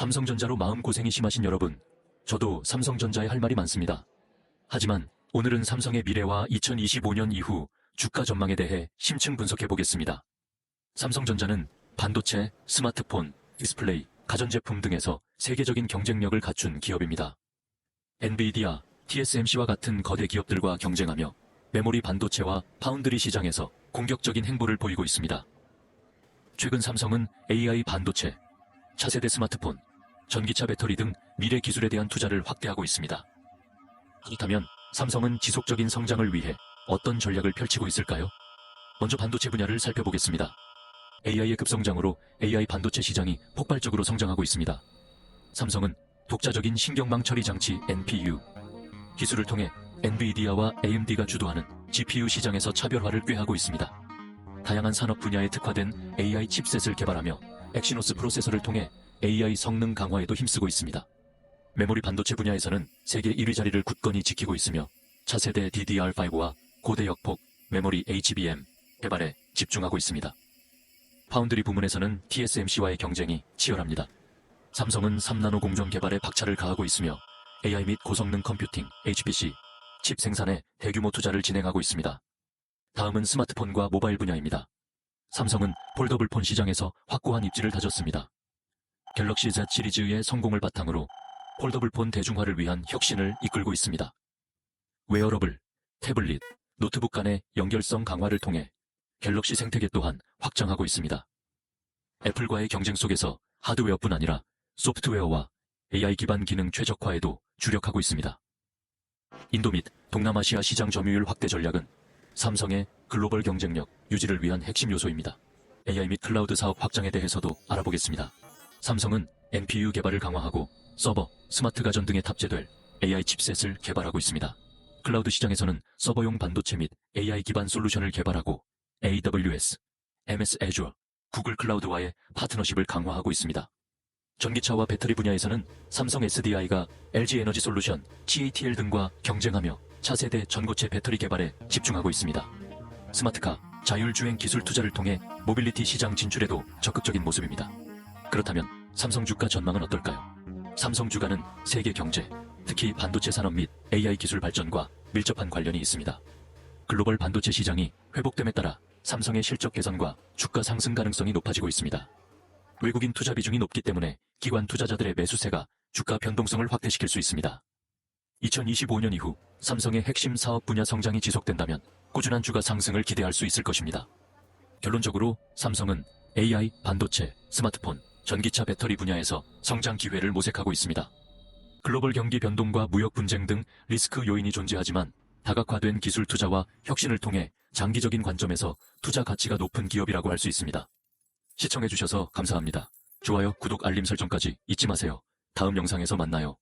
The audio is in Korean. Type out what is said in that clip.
삼성전자로 마음고생이 심하신 여러분, 저도 삼성전자에 할 말이 많습니다. 하지만 오늘은 삼성의 미래와 2025년 이후 주가 전망에 대해 심층 분석해 보겠습니다. 삼성전자는 반도체, 스마트폰, 디스플레이, 가전제품 등에서 세계적인 경쟁력을 갖춘 기업입니다. 엔비디아, TSMC와 같은 거대 기업들과 경쟁하며 메모리 반도체와 파운드리 시장에서 공격적인 행보를 보이고 있습니다. 최근 삼성은 AI 반도체, 차세대 스마트폰, 전기차 배터리 등 미래 기술에 대한 투자를 확대하고 있습니다. 그렇다면 삼성은 지속적인 성장을 위해 어떤 전략을 펼치고 있을까요? 먼저 반도체 분야를 살펴보겠습니다. AI의 급성장으로 AI 반도체 시장이 폭발적으로 성장하고 있습니다. 삼성은 독자적인 신경망 처리 장치 NPU 기술을 통해 엔비디아와 AMD가 주도하는 GPU 시장에서 차별화를 꾀하고 있습니다. 다양한 산업 분야에 특화된 AI 칩셋을 개발하며 엑시노스 프로세서를 통해 AI 성능 강화에도 힘쓰고 있습니다. 메모리 반도체 분야에서는 세계 1위 자리를 굳건히 지키고 있으며 차세대 DDR5와 고대 역폭 메모리 HBM 개발에 집중하고 있습니다. 파운드리 부문에서는 TSMC와의 경쟁이 치열합니다. 삼성은 3나노 공정 개발에 박차를 가하고 있으며 AI 및 고성능 컴퓨팅 HPC 칩 생산에 대규모 투자를 진행하고 있습니다. 다음은 스마트폰과 모바일 분야입니다. 삼성은 폴더블폰 시장에서 확고한 입지를 다졌습니다. 갤럭시 Z 시리즈의 성공을 바탕으로 폴더블폰 대중화를 위한 혁신을 이끌고 있습니다. 웨어러블, 태블릿, 노트북 간의 연결성 강화를 통해 갤럭시 생태계 또한 확장하고 있습니다. 애플과의 경쟁 속에서 하드웨어뿐 아니라 소프트웨어와 AI 기반 기능 최적화에도 주력하고 있습니다. 인도 및 동남아시아 시장 점유율 확대 전략은 삼성의 글로벌 경쟁력 유지를 위한 핵심 요소입니다. AI 및 클라우드 사업 확장에 대해서도 알아보겠습니다. 삼성은 NPU 개발을 강화하고 서버, 스마트 가전 등에 탑재될 AI 칩셋을 개발하고 있습니다. 클라우드 시장에서는 서버용 반도체 및 AI 기반 솔루션을 개발하고 AWS, MS Azure, 구글 클라우드와의 파트너십을 강화하고 있습니다. 전기차와 배터리 분야에서는 삼성 SDI가 LG 에너지 솔루션, CATL 등과 경쟁하며 차세대 전고체 배터리 개발에 집중하고 있습니다. 스마트카, 자율주행 기술 투자를 통해 모빌리티 시장 진출에도 적극적인 모습입니다. 그렇다면 삼성 주가 전망은 어떨까요? 삼성 주가는 세계 경제, 특히 반도체 산업 및 AI 기술 발전과 밀접한 관련이 있습니다. 글로벌 반도체 시장이 회복됨에 따라 삼성의 실적 개선과 주가 상승 가능성이 높아지고 있습니다. 외국인 투자 비중이 높기 때문에 기관 투자자들의 매수세가 주가 변동성을 확대시킬 수 있습니다. 2025년 이후 삼성의 핵심 사업 분야 성장이 지속된다면 꾸준한 주가 상승을 기대할 수 있을 것입니다. 결론적으로 삼성은 AI, 반도체, 스마트폰, 전기차 배터리 분야에서 성장 기회를 모색하고 있습니다. 글로벌 경기 변동과 무역 분쟁 등 리스크 요인이 존재하지만 다각화된 기술 투자와 혁신을 통해 장기적인 관점에서 투자 가치가 높은 기업이라고 할 수 있습니다. 시청해주셔서 감사합니다. 좋아요, 구독, 알림 설정까지 잊지 마세요. 다음 영상에서 만나요.